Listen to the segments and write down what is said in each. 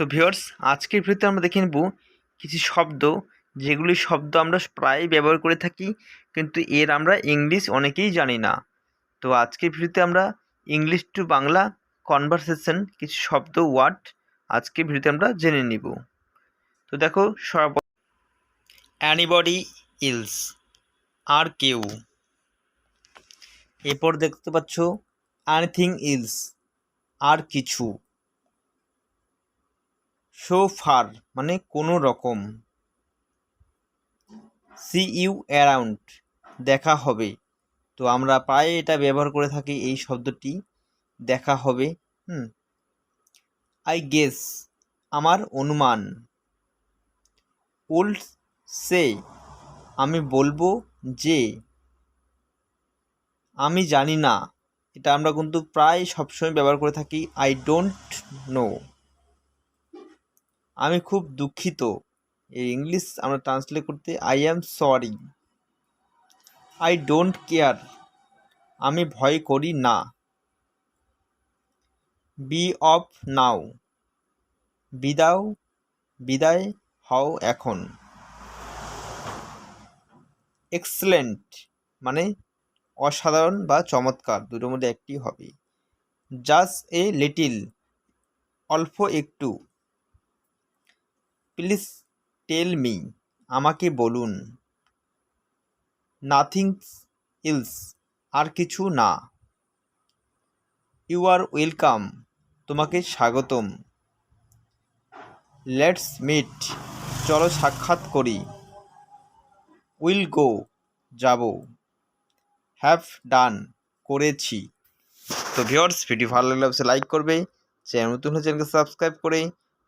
তো ভিওর্স আজকের ভিডিওতে আমরা দেখে নেব কিছু শব্দ, যেগুলি শব্দ আমরা প্রায় ব্যবহার করে থাকি, কিন্তু এর আমরা ইংলিশ অনেকেই জানি না। তো আজকের ভিডিওতে আমরা ইংলিশ টু বাংলা কনভারসেশন কিছু শব্দ ওয়ার্ড আজকের ভিডিওতে আমরা জেনে নিব। তো দেখো, সর্ব অ্যানিবডি ইলস আর কেউ? এরপর দেখতে পাচ্ছ অ্যানিথিং ইলস আর কিছু? সো ফার মানে কোনো রকম। সি ইউ অ্যারাউন্ড দেখা হবে। তো আমরা প্রায় এটা ব্যবহার করে থাকি এই শব্দটি, দেখা হবে, হুম। আই গেস আমার অনুমান। উল্ড সে আমি বলব যে, আমি জানি না। এটা আমরা কিন্তু প্রায় সবসময় ব্যবহার করে থাকি আই ডোন্ট নো আমি খুব দুঃখিত। এই ইংলিশ আমরা ট্রান্সলেট করতে I am sorry I don't care আমি ভয় করি না। বি অফ নাও বিদাও, বিদায়, হও এখন। এক্সেলেন্ট মানে অসাধারণ বা চমৎকার। দুটোর মধ্যে একটি হবে। জাস্ট এ লিটিল অল্প একটু। প্লিজ টেল মি, আমাকে বলুন। নাথিং ইলস, আর কিছু না। ইউ আর ওয়েলকাম, তোমাকে স্বাগতম। লেটস মিট, চলো সাক্ষাৎ করি। উইল গো, যাব। হ্যাভ ডান, করেছি। তো ভিওর্স ভিডিও ভালো লাগলে অবশ্যই লাইক করবে, চ্যানেল নতুন হলে চ্যানেলকে সাবস্ক্রাইব করে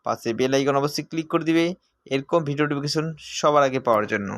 পাশে বেল আইকন অবশ্যই ক্লিক করে দিবে। এরকম ভিডিও নোটিফিকেশন সবার আগে পাওয়ার জন্য।